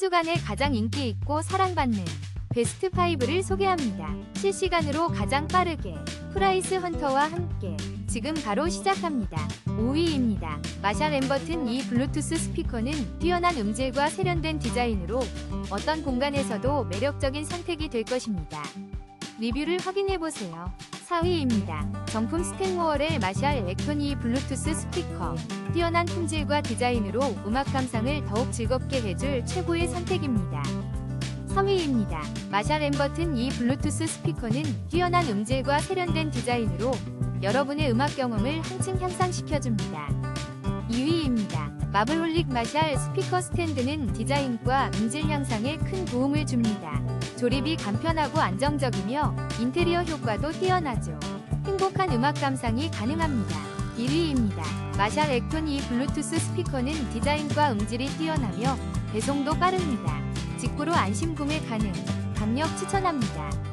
주간에 가장 인기 있고 사랑받는 베스트 5를 소개합니다. 실시간으로 가장 빠르게 프라이스 헌터와 함께 지금 바로 시작합니다. 5위입니다. 마샬 엠버튼 이 블루투스 스피커는 뛰어난 음질과 세련된 디자인으로 어떤 공간에서도 매력적인 선택이 될 것입니다. 리뷰를 확인해보세요. 4위입니다. 정품 스탠워얼의 마샬 액토니 블루투스 스피커. 뛰어난 품질과 디자인으로 음악 감상을 더욱 즐겁게 해줄 최고의 선택입니다. 3위입니다. 마샬 엠버튼 이 블루투스 스피커는 뛰어난 음질과 세련된 디자인으로 여러분의 음악 경험을 한층 향상시켜줍니다. 2위입니다. 마블홀릭 마샬 스피커 스탠드는 디자인과 음질 향상에 큰 도움을 줍니다. 조립이 간편하고 안정적이며 인테리어 효과도 뛰어나죠. 행복한 음악 감상이 가능합니다. 1위입니다. 마샬 액톤 이 블루투스 스피커는 디자인과 음질이 뛰어나며 배송도 빠릅니다. 직구로 안심 구매 가능. 강력 추천합니다.